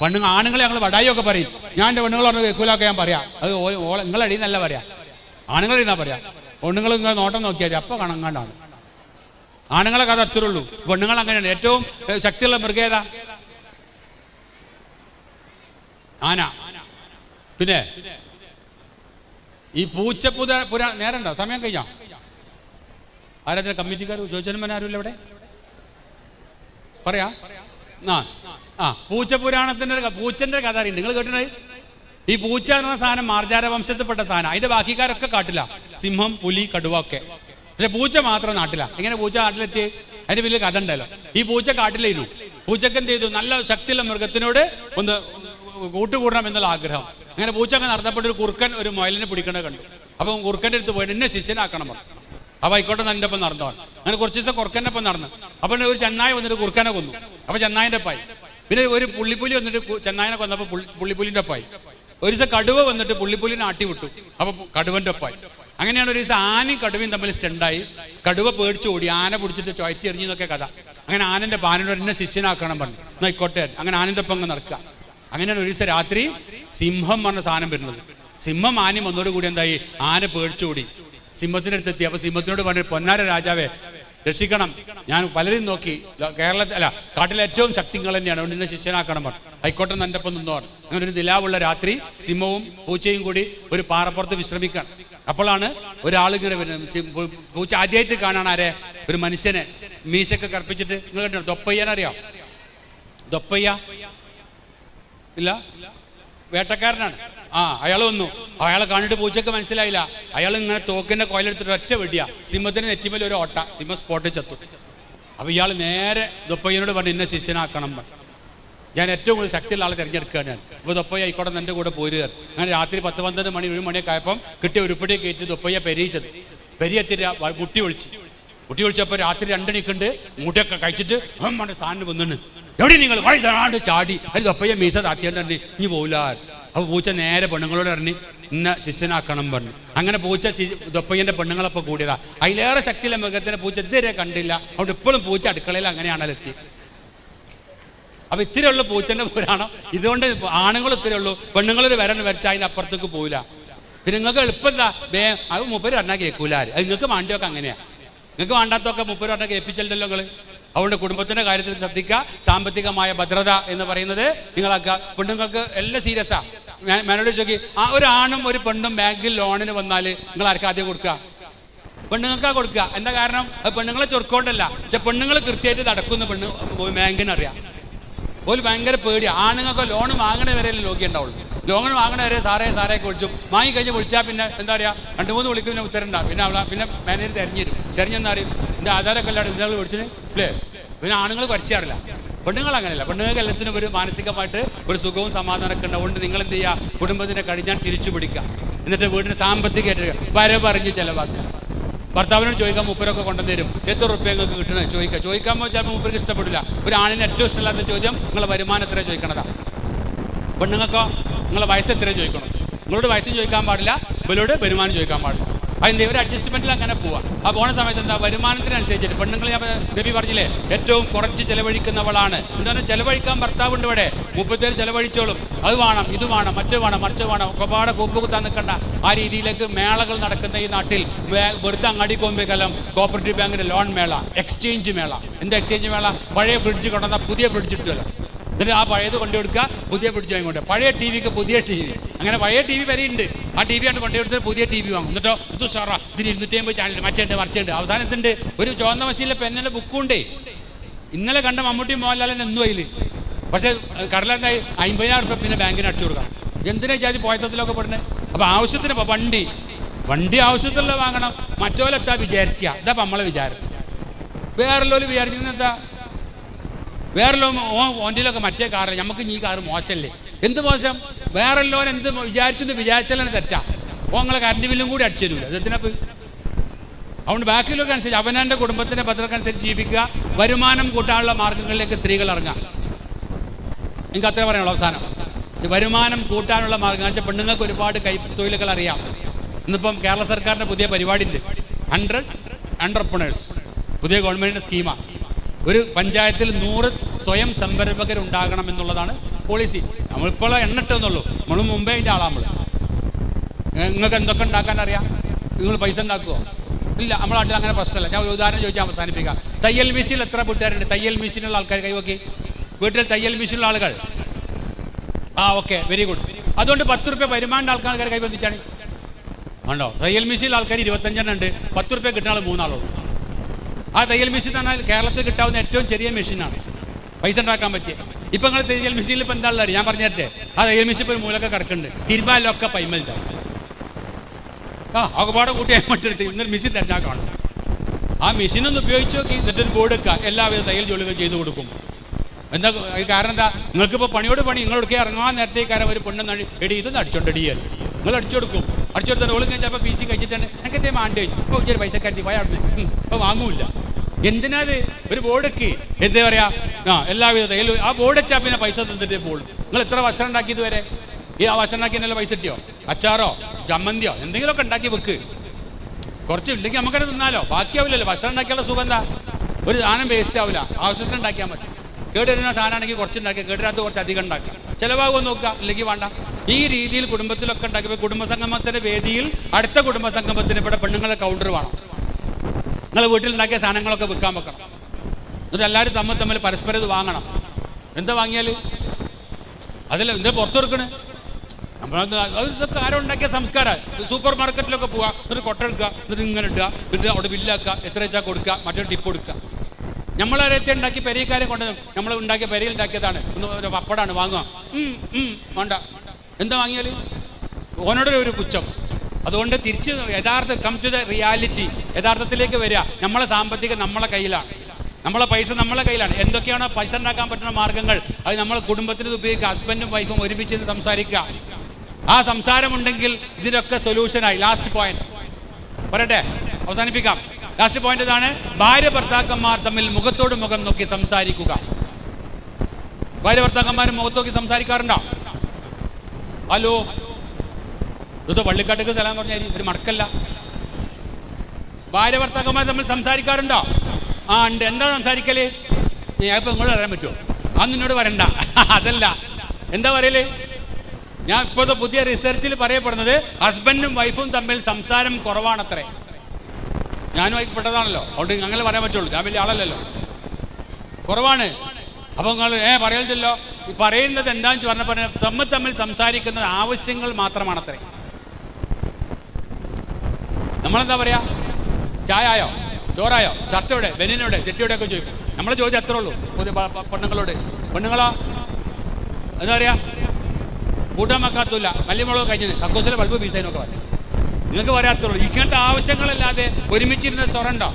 പെണ്ണുങ്ങൾ ആണുങ്ങളെ ഞങ്ങൾ വടായിയൊക്കെ പറയും. ഞാൻ എന്റെ പെണ്ണുങ്ങളോട് വെക്കൂലൊക്കെ ഞാൻ പറയാം. അത് നിങ്ങളടി എന്നല്ല പറയാം. ആണുങ്ങളെന്നാ പറയാം. പെണ്ണുങ്ങൾ ഇങ്ങനെ നോട്ടം നോക്കിയാൽ അപ്പം കണങ്ങാണ്ടാണ്. ആണുങ്ങളെ കഥ അത്രേ ഉള്ളൂ പെണ്ണുങ്ങൾ അങ്ങനെയാണ്. ഏറ്റവും ശക്തിയുള്ള മൃഗേത ആന. പിന്നെ ഈ പൂച്ചപ്പുത പുര നേരണ്ടോ? സമയം കഴിഞ്ഞോ? ആരാധന കമ്മിറ്റിക്കാർ ചോദിച്ചാലും ആരുമില്ല ഇവിടെ? പറയാ. ആ ആ പൂച്ചപുരാണത്തിന്റെ ഒരു പൂച്ചന്റെ കഥ അറിയും? നിങ്ങൾ കേട്ടിട്ടുണ്ട് ഈ പൂച്ച എന്ന സാധനം മാർജാര വംശത്തിൽപ്പെട്ട സാധനം. അതിന്റെ ബാക്കിക്കാരൊക്കെ കാട്ടില്ല സിംഹം പുലി കടുവ ഒക്കെ. പക്ഷെ പൂച്ച മാത്രം നാട്ടില. എങ്ങനെ പൂച്ച നാട്ടിലെത്തി അതിന്റെ വലിയ കഥ ഉണ്ടല്ലോ. ഈ പൂച്ച കാട്ടിലേനു പൂച്ചക്ക് എന്ത് ചെയ്തു? നല്ല ശക്തിയുള്ള മൃഗത്തിനോട് ഒന്ന് കൂട്ടുകൂടണം എന്നുള്ള ആഗ്രഹം. അങ്ങനെ പൂച്ച പൂച്ചക്ക് നടത്തപ്പെട്ട ഒരു കുറുക്കൻ ഒരു മുയലിനെ പിടിക്കണ കണ്ടു. അപ്പം കുറുക്കന്റെ അടുത്ത് പോയിട്ട് എന്നെ ശിഷ്യനാക്കണം അപ്പൊ ആയിക്കോട്ടെ എന്റെ ഒപ്പം നടന്നവൻ. അങ്ങനെ കുറച്ച് ദിവസം കുറുക്കന്റെ നടന്നു. അപ്പൊ ഒരു ചെന്നായി വന്നിട്ട് കുറുക്കനെ കൊന്നു. അപ്പൊ ചെന്നായന്റെ പായ്. പിന്നെ ഒരു പുള്ളിപ്പുലി വന്നിട്ട് ചെന്നായനെ കൊന്നപ്പോ പുള്ളി- പുള്ളിപ്പുലിന്റെ പായ്. ഒരു ദിവസം കടുവ വന്നിട്ട് പുള്ളിപ്പുലിനെ ആട്ടി വിട്ടു അപ്പൊ കടുവന്റെ പായ്. അങ്ങനെയാണ് ഒരു ദിവസം ആനയും കടുവയും തമ്മിൽ സ്റ്റണ്ടായി. കടുവ പേടിച്ച് ഓടി. ആന പിടിച്ചിട്ട് ചോയറ്റി എറിഞ്ഞു എന്നൊക്കെ കഥ. അങ്ങനെ ആനന്റെ പാനോട് എന്നെ ശിഷ്യനാക്കണം പറഞ്ഞു. എന്നാ ആയിക്കോട്ടെ അങ്ങനെ ആനന്റെ ഒപ്പം നടക്കുക. അങ്ങനെയാണ് ഒരു ദിവസം രാത്രി സിംഹം പറഞ്ഞ സാധനം വരുന്നത്. സിംഹം ആനയും വന്നോടുകൂടി എന്തായി? ആന പേടിച്ചോടി സിംഹത്തിന്റെ അടുത്തെത്തി അപ്പൊ സിംഹത്തിനോട് പറഞ്ഞു പൊന്നാര രാജാവേ രക്ഷിക്കണം. ഞാൻ പലരും നോക്കി. കേരളത്തിൽ അല്ല കാട്ടിലെ ഏറ്റവും ശക്തികൾ തന്നെയാണ്. അതുകൊണ്ട് എന്നെ ശിഷ്യനാക്കണം പറഞ്ഞു. ആയിക്കോട്ടെ ഒപ്പം നിന്നോണം. അങ്ങനെ ഒരു നിലാവുള്ള രാത്രി സിംഹവും പൂച്ചയും കൂടി ഒരു പാറപ്പുറത്ത് വിശ്രമിക്കണം അപ്പോഴാണ് ഒരാൾ ഇങ്ങനെ വരുന്നത് പൂച്ച ആദ്യമായിട്ട് കാണാൻ ആരെ? ഒരു മനുഷ്യനെ. മീശൊക്കെ കർപ്പിച്ചിട്ട് നിങ്ങൾ കണ്ടോ ദൊപ്പയ്യനറിയാം? ദൊപ്പയ്യ? ഇല്ല? വേട്ടക്കാരനാണ്. ആ അയാൾ വന്നു. അയാളെ കണ്ടിട്ട് പൂച്ചക്ക് മനസ്സിലായില്ല. അയാൾ ഇങ്ങനെ തോക്കിന്റെ കോയിലെടുത്തിട്ട് ഒറ്റ വെടിയാ. സിംഹത്തിന് നെറ്റിമേൽ ഒരു ഓട്ട. സിംഹം സ്പോട്ടിൽ ചത്തു. അപ്പൊ ഇയാൾ നേരെ ദുപ്പയ്യനോട് പറഞ്ഞു എന്നെ ശിഷ്യനാക്കണം ഞാൻ ഏറ്റവും കൂടുതൽ ശക്തിയുള്ള ആളെ തിരഞ്ഞെടുക്കുകയാണ് ഞാൻ. അപ്പൊ ദുപ്പയ്യ ആയിക്കോട്ടെ എന്റെ കൂടെ പോരുക അങ്ങനെ രാത്രി പത്ത് പന്ത്രണ്ട് മണി ഒരു മണിയൊക്കെ ആയപ്പം കിട്ടിയ ഉരുപ്പടി കയറ്റി ദുപ്പയ്യ പെരിയിച്ചത് പെരിയെത്തി മുട്ടി ഒളിച്ച് മുട്ടി ഒളിച്ചപ്പോൾ രാത്രി രണ്ടണിക്കുണ്ട് മുട്ടയൊക്കെ കഴിച്ചിട്ട് സാറിന് സാധനം വന്നിട്ട് എവിടെ നിങ്ങൾ? വഴി ചാടി. അതിൽ ദുപ്പയ്യ മീസ താത്തിയാണ്ട് ഇനി പോകില്ല അപ്പോൾ പൂച്ച നേരെ പെണ്ണുങ്ങളോട് പറഞ്ഞു ഇന്ന ശിഷ്യനാക്കണം പറഞ്ഞു. അങ്ങനെ പൂച്ച ദൊപ്പയ്യന്റെ പെണ്ണുങ്ങളൊപ്പം കൂടിയതാ. അതിലേറെ ശക്തിയിലെ മൃഗത്തിനെ പൂച്ച ഇതുവരെ കണ്ടില്ല. അതുകൊണ്ട് ഇപ്പോഴും പൂച്ച അടുക്കളയിൽ അങ്ങനെയാണല്ലോ എത്തി. അപ്പൊ ഉള്ളു പൂച്ചന്റെ പുരാണം. ഇതുകൊണ്ട് ആണുങ്ങൾ ഇത്തിരി ഉള്ളൂ. പെണ്ണുങ്ങളൊരു വരൻ വരച്ചാൽ അതിന് അപ്പുറത്തേക്ക് പോയില്ല പിന്നെ നിങ്ങൾക്ക് എളുപ്പം എന്താ? അത് മുപ്പര് പറഞ്ഞാൽ കേൾക്കൂല അത് നിങ്ങൾക്ക് വേണ്ടിയൊക്കെ അങ്ങനെയാ. നിങ്ങൾക്ക് വേണ്ടാത്തൊക്കെ മുപ്പര് പറഞ്ഞാൽ കേൾപ്പിച്ചല്ലോ നിങ്ങൾ അതുകൊണ്ട് കുടുംബത്തിന്റെ കാര്യത്തിൽ ശ്രദ്ധിക്കുക. സാമ്പത്തികമായ ഭദ്രത എന്ന് പറയുന്നത് നിങ്ങളാക്കുക. പെണ്ണുങ്ങൾക്ക് എല്ലാം സീരിയസാ മേനോട് ചോദിക്കി ആ ഒരു ആണും ഒരു പെണ്ണും ബാങ്കിൽ ലോണിന് വന്നാൽ നിങ്ങൾ ആർക്കും ആദ്യം കൊടുക്കുക? പെണ്ണുങ്ങൾക്കാ കൊടുക്കുക. എന്താ കാരണം? പെണ്ണുങ്ങളെ ചൊറുക്കോണ്ടല്ല. പക്ഷെ പെണ്ണുങ്ങൾ കൃത്യമായിട്ട് നടക്കുന്ന പെണ്ണ് ബാങ്കിനറിയാം. ഒരു ഭയങ്കര പേടിയാണ് ആണുങ്ങൾക്ക് ലോൺ വാങ്ങണ വരെ ലോക്കി ഉണ്ടാവുള്ളൂ. ലോൺ വാങ്ങണ വരെ സാറേ സാറേ ഒക്കെ വിളിച്ചു. വാങ്ങി കഴിഞ്ഞ് വിളിച്ചാൽ പിന്നെ എന്താ പറയുക രണ്ട് മൂന്ന് വിളിക്കും പിന്നെ ഉത്തരം ഉണ്ടാകും പിന്നെ അവളെ പിന്നെ മാനേജർ തിരഞ്ഞു തരും തെരഞ്ഞെന്താ അറിയും എന്റെ ആധാരമൊക്കെ എല്ലാവരും ഇന്നലെ വിളിച്ചിന് അല്ലേ പിന്നെ ആണുങ്ങൾ പരിചയറില്ല പെണ്ണുങ്ങൾ അങ്ങനെയല്ല. പെണ്ണുങ്ങൾക്ക് എല്ലാത്തിനും ഒരു മാനസികമായിട്ട് ഒരു സുഖവും സമാധാനമൊക്കെ ഉണ്ടാവുകൊണ്ട് നിങ്ങൾ എന്ത് ചെയ്യുക കുടുംബത്തിന്റെ കഴിഞ്ഞാൽ തിരിച്ചു പിടിക്കുക. എന്നിട്ട് വീടിന് സാമ്പത്തികമായിട്ട് വരവറിഞ്ഞ് ചിലവാക്കുക. ഭർത്താവിനോട് ചോദിക്കാൻ മൂപ്പരൊക്കെ കൊണ്ടുവന്നേരും എത്ര റുപ്യ നിങ്ങൾക്ക് കിട്ടണം? ചോദിക്കുക. ചോദിക്കാൻ ചിലപ്പോൾ മൂപ്പർക്ക് ഇഷ്ടപ്പെടില്ല. ഒരു ആണിന് ഏറ്റവും ഇഷ്ടമില്ലാത്ത ചോദ്യം നിങ്ങളെ വരുമാനം എത്ര ചോദിക്കണതാണ് പെണ്ണുങ്ങൾക്കോ? നിങ്ങളെ വയസ്സ് എത്ര ചോദിക്കണം? നിങ്ങളോട് വയസ്സ് ചോദിക്കാൻ പാടില്ല ഇവരോട് വരുമാനം ചോദിക്കാൻ പാടില്ല. അതിന് ഇവർ അഡ്ജസ്റ്റ്മെന്റിൽ അങ്ങനെ പോവാം. ആ പോണ സമയത്ത് എന്താ വരുമാനത്തിനനുസരിച്ചിട്ട് പെണ്ണുങ്ങൾ ഞാൻ നബി പറഞ്ഞില്ലേ ഏറ്റവും കുറച്ച് ചെലവഴിക്കുന്നവളാണ്. എന്താണ് ചെലവഴിക്കാൻ ഭർത്താവുണ്ട് ഇവിടെ. മുപ്പത്തേര് ചെലവഴിച്ചോളും. അത് വേണം ഇത് വേണം മറ്റു വേണം മറിച്ച് വേണം. ഒക്കെപ്പാടെ കൂപ്പ് കുത്താൻ നിൽക്കണ്ട ആ രീതിയിലേക്ക് മേളകൾ നടക്കുന്ന ഈ നാട്ടിൽ വെറുതെ അങ്ങാടി പോകുമ്പോഴേക്കെല്ലാം കോപ്പറേറ്റീവ് ബാങ്കിന്റെ ലോൺ മേള എക്സ്ചേഞ്ച് മേള. എന്താ എക്സ്ചേഞ്ച് മേള? പഴയ ഫ്രിഡ്ജ് കൊണ്ടുവന്ന പുതിയ ഫ്രിഡ്ജ് ഇട്ടുമല്ലോ എന്നിട്ട് ആ പഴയത് കൊണ്ടുകൊടുക്കുക പുതിയ പിടിച്ച് വാങ്ങിക്കൊണ്ട് പഴയ ടി വിക്ക് പുതിയ ടി വി അങ്ങനെ പഴയ ടി വി ഉണ്ട്. ആ ടി വി ആണ് കൊണ്ടുകൊടുത്തിട്ട് പുതിയ ടി വി വാങ്ങും. എന്നിട്ടോ ഇത് സാറാ ഇതിന് ഇരുന്നൂറ്റി അമ്പത് ചാനൽ മറ്റേണ്ട് മറിച്ചുണ്ട് അവസാനം എന്തുണ്ട്? ഒരു ചുവന്ന മശീലെ പെന്നിന്റെ ബുക്കുണ്ട് ഇന്നലെ കണ്ട മമ്മൂട്ടി മോഹൻലാലൻ എന്നും അതിൽ പക്ഷേ കടലെന്തായി അമ്പതിനായിരം റുപ്യ പിന്നെ ബാങ്കിന് അടിച്ചു കൊടുക്കാം. എന്തിനാ ജാതി പോയത്തത്തിലൊക്കെ പെടുന്നത് അപ്പൊ ആവശ്യത്തിന് അപ്പൊ വണ്ടി. വണ്ടി ആവശ്യത്തിലുള്ള വാങ്ങണം. മറ്റോലെത്താ വിചാരിച്ച. ഇതാ നമ്മളെ വിചാരം. വേറെ വിചാരിച്ചിരുന്ന എന്താ? വേറെ ഓന്റെയിലൊക്കെ മറ്റേ കാറ് നമുക്ക് ഈ കാറ് മോശമല്ലേ എന്ത് മോശം? വേറെ ലോൻ എന്ത് വിചാരിച്ചെന്ന് വിചാരിച്ചാലാണ് തെറ്റാ. ഓ നിങ്ങളെ കറണ്ട് ബില്ലും കൂടി അടിച്ചു തരൂല. ഇതെത്തിനപ്പ് അതുകൊണ്ട് ബാക്കിയുള്ളവർക്ക് അനുസരിച്ച് അവനവന്റെ കുടുംബത്തിന്റെ ഭദ്രതക്കനുസരിച്ച് ജീവിക്കുക. വരുമാനം കൂട്ടാനുള്ള മാർഗങ്ങളിലേക്ക് സ്ത്രീകൾ ഇറങ്ങുക. എനിക്ക് അത്രേ പറയാനുള്ളൂ അവസാനം. വരുമാനം കൂട്ടാനുള്ള മാർഗം വെച്ചാൽ പെണ്ണുങ്ങൾക്ക് ഒരുപാട് കൈ തൊഴിലുകൾ അറിയാം. ഇന്നിപ്പം കേരള സർക്കാരിന്റെ പുതിയ പരിപാടി ഉണ്ട് ഹൺഡ്രഡ് അണ്ടർപ്രണേഴ്സ് പുതിയ ഗവൺമെന്റിന്റെ സ്കീമാണ് ഒരു പഞ്ചായത്തിൽ നൂറ് സ്വയം സംരംഭകർ ഉണ്ടാകണം എന്നുള്ളതാണ് പോളിസി നമ്മളിപ്പോൾ എണ്ണട്ടെന്നുള്ളൂ. നമ്മൾ മുമ്പേ ആളാ നമ്മൾ നിങ്ങൾക്ക് എന്തൊക്കെ ഉണ്ടാക്കാൻ അറിയാം? നിങ്ങൾ പൈസ ഉണ്ടാക്കുമോ ഇല്ല നമ്മളെ നാട്ടിൽ അങ്ങനെ പ്രശ്നമില്ല. ഞാൻ ഒരു ഉദാഹരണം ചോദിച്ചാൽ അവസാനിപ്പിക്കാം. തയ്യൽ മെഷീൻ എത്ര വീട്ടുകാരുണ്ട്? തയ്യൽ മെഷീനുള്ള ആൾക്കാർ കൈവക്കി വീട്ടിൽ തയ്യൽ മെഷീനുള്ള ആളുകൾ. ആ ഓക്കെ വെരി ഗുഡ് അതുകൊണ്ട് പത്ത് റുപ്യ വരുമാനം ആൾക്കാർ കൈവന്നിച്ചാണ് ഉണ്ടോ തയ്യൽ മെഷീനിൽ ആൾക്കാർ ഇരുപത്തഞ്ചെണ്ണം ഉണ്ട്. പത്ത് റുപ്യ കിട്ടുന്ന ആൾ മൂന്നാളുള്ളൂ. ആ തയ്യൽ മെഷീൻ പറഞ്ഞാൽ കേരളത്തിൽ കിട്ടാവുന്ന ഏറ്റവും ചെറിയ മെഷീനാണ് പൈസ ഉണ്ടാക്കാൻ പറ്റിയ. ഇപ്പൊ നിങ്ങൾ തയ്യൽ മെഷീനിൽ ഇപ്പൊ എന്താ ഞാൻ പറഞ്ഞേ ആ തയ്യൽ മെഷീൻ ഇപ്പൊ മൂലൊക്കെ കിടക്കുന്നുണ്ട്. തിരുമാലൊക്കെ പൈമൽ ആ ഒരുപാട് കൂട്ടി മറ്റെടുത്ത് ഇന്നൊരു മെഷീൻ തന്നെ ആ മെഷീൻ ഒന്ന് ഉപയോഗിച്ച് നോക്കി എന്നിട്ടൊരു ബോർഡ് വെക്കുക. എല്ലാവിധ തയ്യൽ ജോലികൾ ചെയ്തു കൊടുക്കും. എന്താ കാരണം എന്താ? നിങ്ങൾക്കിപ്പോൾ പണിയോട് പണി. നിങ്ങളൊക്കെ ഇറങ്ങാൻ നേരത്തേക്കാരം ഒരു പെണ്ണെന്ന് എടി ഇതൊന്ന് അടിച്ചോണ്ട് എടിയൽ നിങ്ങൾ അടിച്ചു കൊടുക്കും. അടിച്ചു കൊടുത്താൽ ഓളും കഴിഞ്ഞപ്പോൾ പി സി കഴിച്ചിട്ടുണ്ട് എനിക്ക് എന്തേ മാണ്ടി? അപ്പോൾ ഉച്ചൊരു പൈസ പോയ അവിടെ അപ്പോൾ വാങ്ങൂല എന്തിനാത്? ഒരു ബോർഡൊക്കെ എന്താ പറയാ? ആ എല്ലാവിധ തയ്യലും ആ ബോർഡ് വെച്ചാൽ പിന്നെ പൈസ തന്നിട്ട് പോകും നിങ്ങൾ എത്ര ഭക്ഷണം ഉണ്ടാക്കിയത് വരെ ഈ ആ ഭക്ഷണം ഉണ്ടാക്കി നല്ല പൈസ കിട്ടിയോ? അച്ചാറോ? ചമ്മന്തിയോ? എന്തെങ്കിലുമൊക്കെ ഉണ്ടാക്കി വെക്ക്. കുറച്ച് ഇല്ലെങ്കിൽ നമുക്കത് തിന്നാലോ. ബാക്കിയാവില്ലല്ലോ ഭക്ഷണം ഉണ്ടാക്കിയുള്ള സുഖം എന്താ? ഒരു സാധനം വേസ്റ്റ് ആവില്ല. ആവശ്യത്തിന് ഉണ്ടാക്കിയാൽ മതി. കേടുവരുന്ന സാധനമാണെങ്കിൽ കുറച്ച് ഉണ്ടാക്കുക കേടിനകത്ത് കുറച്ച് അധികം ഉണ്ടാക്കുക ചിലവാകുമോ നോക്കുക. ഇല്ലെങ്കിൽ വേണ്ട. ഈ രീതിയിൽ കുടുംബത്തിലൊക്കെ ഉണ്ടാക്കി കുടുംബസംഗമത്തിന്റെ വേദിയിൽ അടുത്ത കുടുംബസംഗമത്തിന് ഇവിടെ പെണ്ണുങ്ങളെ കൗണ്ടർ വേണം. നിങ്ങൾ വീട്ടിലുണ്ടാക്കിയ സാധനങ്ങളൊക്കെ വിൽക്കാൻ വെക്കണം. എന്നിട്ട് എല്ലാവരും തമ്മിൽ തമ്മിൽ പരസ്പരം ഇത് വാങ്ങണം. എന്താ വാങ്ങിയാൽ അതിൽ എന്താ പുറത്തു കൊടുക്കണേ? നമ്മൾ ഇതൊക്കെ ആരോ ഉണ്ടാക്കിയ സംസ്കാരം. സൂപ്പർ മാർക്കറ്റിലൊക്കെ പോവുക എന്നിട്ട് കൊട്ട എടുക്കുക. എന്നിട്ട് ഇങ്ങനെ ഇടുക. എന്നിട്ട് അവിടെ ബില്ലാക്കുക എത്ര വെച്ചാൽ കൊടുക്കുക. മറ്റൊരു ടിപ്പ് കൊടുക്കുക. നമ്മളാരത്തെ ഉണ്ടാക്കി പെരയക്കാരെ കൊണ്ട് നമ്മൾ ഉണ്ടാക്കിയ പെരയിൽ ഉണ്ടാക്കിയതാണ്. ഒന്ന് പപ്പടാണ് വാങ്ങുക. വേണ്ട. എന്താ വാങ്ങിയാൽ? ഓനോടെ ഒരു പുച്ഛം. അതുകൊണ്ട് തിരിച്ച് യഥാർത്ഥ കം ടു ദ റിയാലിറ്റി യഥാർത്ഥത്തിലേക്ക് വരിക. നമ്മളെ സാമ്പത്തികം നമ്മളെ കയ്യിലാണ്. നമ്മളെ പൈസ നമ്മളെ കയ്യിലാണ്. എന്തൊക്കെയാണോ പൈസ ഉണ്ടാക്കാൻ പറ്റുന്ന മാർഗങ്ങൾ അത് നമ്മളെ കുടുംബത്തിന് ഉപയോഗിക്കുക ഹസ്ബൻഡും വൈഫും ഒരുമിച്ച് സംസാരിക്കുക. ആ സംസാരമുണ്ടെങ്കിൽ ഇതിനൊക്കെ സൊല്യൂഷനായി ലാസ്റ്റ് പോയിന്റ് പറയട്ടെ? അവസാനിപ്പിക്കാം. ലാസ്റ്റ് പോയിന്റ് ഇതാണ്. ഭാര്യ ഭർത്താക്കന്മാർ തമ്മിൽ മുഖത്തോട് മുഖം നോക്കി സംസാരിക്കുക. ഭാര്യ ഭർത്താക്കന്മാരും മുഖത്ത് നോക്കി സംസാരിക്കാറുണ്ടോ? ഹലോ. ഇത് പള്ളിക്കാട്ടേക്ക് സ്ഥലം പറഞ്ഞാൽ ഒരു മടക്കല്ല. ഭാര്യ ഭർത്താക്കന്മാർ തമ്മിൽ സംസാരിക്കാറുണ്ടോ? ആ ഉണ്ട്. എന്താ സംസാരിക്കൽ? ഇപ്പൊ നിങ്ങൾ അറിയാൻ പറ്റുമോ? അന്ന് നിന്നോട് വരണ്ട. അതല്ല. എന്താ പറയൽ? ഞാൻ ഇപ്പോഴത്തെ പുതിയ റിസർച്ചിൽ പറയപ്പെടുന്നത് ഹസ്ബൻഡും വൈഫും തമ്മിൽ സംസാരം കുറവാണത്രേ. ഞാനും വൈഫ് പെട്ടതാണല്ലോ. അതുകൊണ്ട് അങ്ങനെ പറയാൻ പറ്റുള്ളൂ. ഞാൻ വലിയ ആളല്ലല്ലോ. കുറവാണ്. അപ്പോൾ നിങ്ങൾ ഏ പറയണ്ടല്ലോ ഈ പറയുന്നത് എന്താണെന്ന് പറഞ്ഞപ്പോൾ തമ്മിൽ തമ്മിൽ സംസാരിക്കുന്നത് ആവശ്യങ്ങൾ മാത്രമാണത്രേ. നമ്മളെന്താ പറയാ? ചായ ആയോ ചോറായോ? ഷർട്ടോടെ ബനിനോടെ ചെട്ടിയോടെ ഒക്കെ ചോദിക്കും. നമ്മളെ ചോദ്യം എത്ര ഉള്ളൂ. പുതിയ പ- പ- പെണ്ണുങ്ങളോട്. പെണ്ണുങ്ങളോ? എന്താ പറയാ? കൂട്ടാൻ വെക്കാത്തില്ല മല്ലിമുളക് കഴിഞ്ഞത് കക്കൂസിലെ ബൾബ് പീസൈനൊക്കെ പറയും നിങ്ങൾക്ക് പറയാത്തുള്ളൂ ഇങ്ങനത്തെ ആവശ്യങ്ങളല്ലാതെ ഒരുമിച്ചിരുന്ന സ്വരണ്ടോ?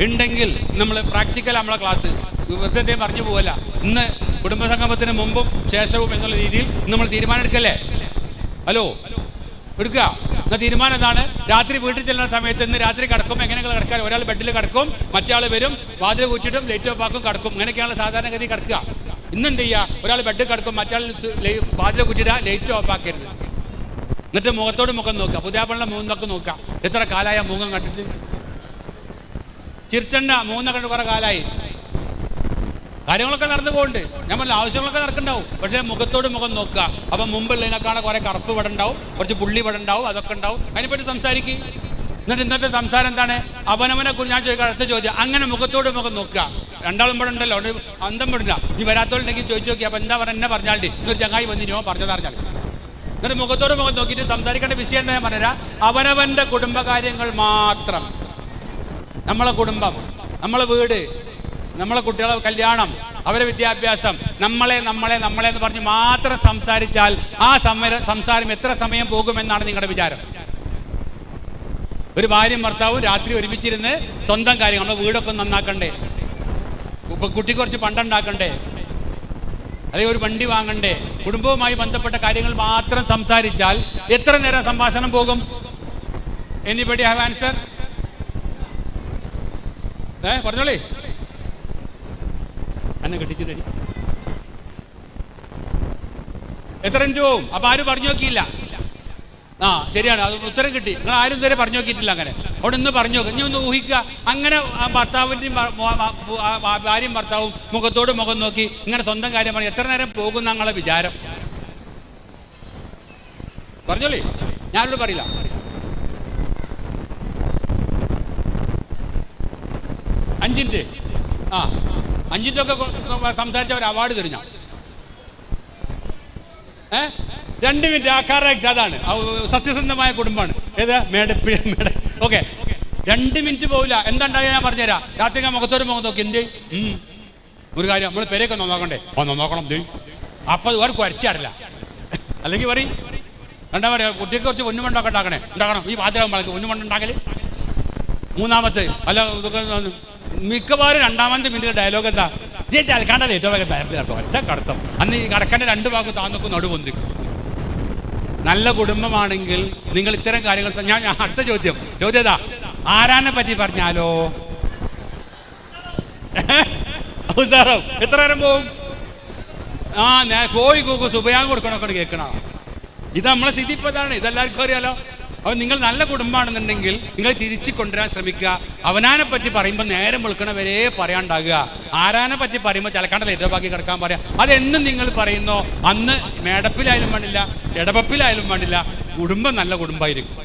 ഉണ്ടെങ്കിൽ നമ്മൾ പ്രാക്ടിക്കൽ നമ്മളെ ക്ലാസ് വെറുതെ പറഞ്ഞു പോകല്ല ഇന്ന് കുടുംബസംഗമത്തിന് മുമ്പും ശേഷവും എന്നുള്ള രീതിയിൽ നമ്മൾ തീരുമാനം എടുക്കല്ലേ? ഹലോ? എടുക്കുക എന്നാ തീരുമാനം എന്താണ്? രാത്രി വീട്ടിൽ ചെല്ലുന്ന സമയത്ത് ഇന്ന് രാത്രി കിടക്കും. എങ്ങനെയാണ് കിടക്കാൻ. ഒരാൾ ബെഡിൽ കിടക്കും. മറ്റേ വരും. വാതിൽ കൂച്ചിട്ടും ലൈറ്റ് ഓഫ് ആക്കും കിടക്കും. ഇങ്ങനെയൊക്കെയാണ് സാധാരണഗതി കിടക്കുക. ഇന്ന് എന്ത് ചെയ്യുക ഒരാൾ ബെഡിൽ കിടക്കും. മറ്റേ വാതിൽ കുച്ചിടുക ലൈറ്റ് ഓഫ് ആക്കരുത്. എന്നിട്ട് മുഖത്തോട് മുഖം നോക്കുക. പുതിയാപ്പള്ള മൂന്നൊക്കെ നോക്കുക. എത്ര കാലായ മുഖം കണ്ടിട്ട്? ചിരിച്ചണ്ട മൂന്നൊക്കെ കുറെ കാലായി. കാര്യങ്ങളൊക്കെ നടന്നു പോകുന്നുണ്ട് പറഞ്ഞ ആവശ്യങ്ങളൊക്കെ നടക്കുന്നുണ്ടാവും. പക്ഷേ മുഖത്തോട് മുഖം നോക്കുക. അപ്പം മുമ്പുള്ളതിനേക്കാണ് കുറെ കറുപ്പ് ഇവിടെ ഉണ്ടാവും. കുറച്ച് പുള്ളി ഇവിടെ ഉണ്ടാവും. അതൊക്കെ ഉണ്ടാവും. അതിനെപ്പറ്റി സംസാരിക്കും. എന്നിട്ട് ഇന്നത്തെ സംസാരം എന്താണ്? അവനവനെ കുറിച്ച് ഞാൻ ചോദിക്കാം അടുത്ത ചോദ്യം. അങ്ങനെ മുഖത്തോട് മുഖം നോക്കുക. രണ്ടാളും ഇവിടെ ഉണ്ടല്ലോ. അന്തം വിടില്ല. നീ വരാത്തോണ്ടെങ്കിൽ ചോദിച്ചു നോക്കി അപ്പം എന്താ പറഞ്ഞ എന്നെ പറഞ്ഞാൽ ഇന്നൊരു ചങ്ങായി വന്നിനോ പറഞ്ഞതറിഞ്ഞാൽ എന്നിട്ട് മുഖത്തോട് മുഖം നോക്കിയിട്ട് സംസാരിക്കേണ്ട വിഷയം എന്താ ഞാൻ പറഞ്ഞുതരാം? അവനവന്റെ കുടുംബകാര്യങ്ങൾ മാത്രം. നമ്മളെ കുടുംബം. നമ്മളെ വീട്. നമ്മളെ കുട്ടികളെ കല്യാണം അവരെ വിദ്യാഭ്യാസം നമ്മളെ നമ്മളെ നമ്മളെ എന്ന് പറഞ്ഞ് മാത്രം സംസാരിച്ചാൽ ആ സമര സംസാരം എത്ര സമയം പോകുമെന്നാണ് നിങ്ങളുടെ വിചാരം. ഒരു ഭാര്യയും ഭർത്താവും രാത്രി ഒരുമിച്ചിരുന്ന് സ്വന്തം കാര്യം നമ്മുടെ വീടൊക്കെ നന്നാക്കണ്ടേ? കുട്ടിക്ക് കുറച്ച് പണ്ടുണ്ടാക്കണ്ടേ? അല്ലെങ്കിൽ ഒരു വണ്ടി വാങ്ങണ്ടേ? കുടുംബവുമായി ബന്ധപ്പെട്ട കാര്യങ്ങൾ മാത്രം സംസാരിച്ചാൽ എത്ര നേരം സംഭാഷണം പോകും? എനിബഡി ഹാവ് ആൻസർ ഏ പറഞ്ഞോളേ. എന്നെ കെട്ടിച്ചിട്ട് എത്ര രൂപവും പോവും അപ്പൊ ആരും പറഞ്ഞു നോക്കിയില്ല. ആ ശരിയാണ്. അത് ഉത്തരം കിട്ടി. നിങ്ങൾ ആരും ഇതുവരെ പറഞ്ഞു നോക്കിയിട്ടില്ല അങ്ങനെ. അവിടെ ഒന്ന് പറഞ്ഞു നോക്കുക ഇനി ഒന്ന് ഊഹിക്കുക. അങ്ങനെ ഭർത്താവിന്റെയും ഭാര്യയും ഭർത്താവും മുഖത്തോട് മുഖം നോക്കി ഇങ്ങനെ സ്വന്തം കാര്യം പറഞ്ഞു. എത്ര നേരം പോകുന്ന ഞങ്ങളെ വിചാരം? പറഞ്ഞോളേ. ഞാനോട് പറയില്ല. അഞ്ചിന്റെ ആ. അഞ്ചിന്റെ സംസാരിച്ച ഒരു അവാർഡ് തിരിഞ്ഞ ഏ? രണ്ട് മിനിറ്റ് ആ കറക്റ്റ് അതാണ്. സത്യസന്ധമായ കുടുംബമാണ്. ഏത്? മേടപ്പി മേട ഓക്കെ. രണ്ട് മിനിറ്റ് പോവില്ല. എന്താ ഞാൻ പറഞ്ഞുതരാം. രാത്രി മുഖത്തോട് മുഖം നോക്കി. എന്ത്? ഒരു കാര്യം നമ്മൾ പേരൊക്കെ നന്നാക്കണ്ടേ ആ നന്നാക്കണം ദേ അപ്പൊ അത് വേറെ കുരച്ചാടില്ല. അല്ലെങ്കിൽ പറയും. രണ്ടാം പറയാ കുട്ടിക്ക് കുറച്ച് ഒന്നുമണ്ടൊക്കെ ഉണ്ടാക്കണേ. ഉണ്ടാക്കണം ഈ പാചകം പൊന്നുമണ്ട ഉണ്ടാക്കൽ? മൂന്നാമത്തെ അല്ല? മിക്കവാറും രണ്ടാമത്തെ മിനിറ്റ് ഡയലോഗ് എന്താ? ജെ ചലക്കാണ്ടല്ലേ ഏറ്റവും വേഗം ഒറ്റ കടത്തം. അന്ന് ഈ കടക്കന്റെ രണ്ട് ഭാഗം താന്നൊക്കെ നടുപൊന്തിക്കും നല്ല കുടുംബമാണെങ്കിൽ നിങ്ങൾ ഇത്തരം കാര്യങ്ങൾ ഞാൻ അടുത്ത ചോദ്യം. ചോദ്യം ഏതാ? ആരാനെ പറ്റി പറഞ്ഞാലോ? സാറോ എത്ര നേരം പോവും? ആ ഞാൻ കോഴി കൂക്കും സുബയാൻ കൊടുക്കണമൊക്കെ കേൾക്കണോ. ഇത് നമ്മളെ സ്ഥിതി ഇപ്പൊ ഇതാണ്. ഇതെല്ലാവർക്കും അറിയാലോ. അപ്പോൾ നിങ്ങൾ നല്ല കുടുംബമാണെന്നുണ്ടെങ്കിൽ നിങ്ങൾ തിരിച്ചു കൊണ്ടുവരാൻ ശ്രമിക്കുക. അവനാനെ പറ്റി പറയുമ്പോൾ നേരം വിളിക്കണവരെ പറയാണ്ടാകുക. ആരാനെ പറ്റി പറയുമ്പോൾ ചിലക്കാണ്ട് ലേറ്റോ ബാക്കി കിടക്കാൻ പറയാം. അതെന്നും നിങ്ങൾ പറയുന്നോ. അന്ന് മേടപ്പിലായാലും വേണ്ടില്ല ഇടപപ്പിലായാലും വേണ്ടില്ല. കുടുംബം നല്ല കുടുംബമായിരിക്കും.